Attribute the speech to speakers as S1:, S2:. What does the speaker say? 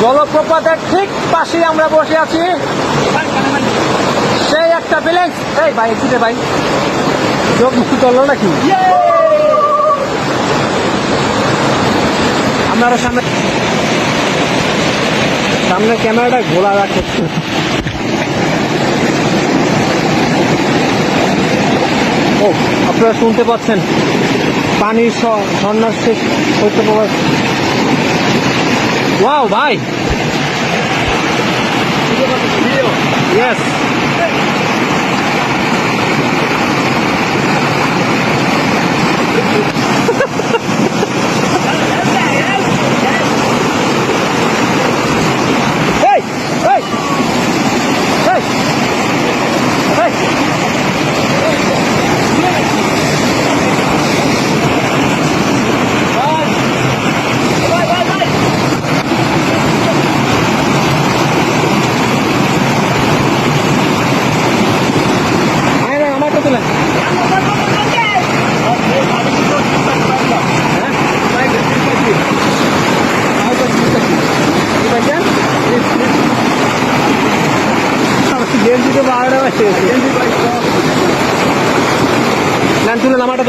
S1: জলপ্রপাতের ঠিক পাশেই আমরা বসে আছি। সেই একটা ফিলিংস এই ভাই একটু ভাই। চোখ মুখ চলল নাকি? আপনারা সামনে সামনে ক্যামেরাটা ঘোলা রাখছে ও, আপনারা শুনতে পাচ্ছেন। পানির স- ঝর্ণার শেষ পারে ওয়াও ভাই তুলেন গেঞ্জিতে বারোটা বাজে নেন তুলেন আমারটা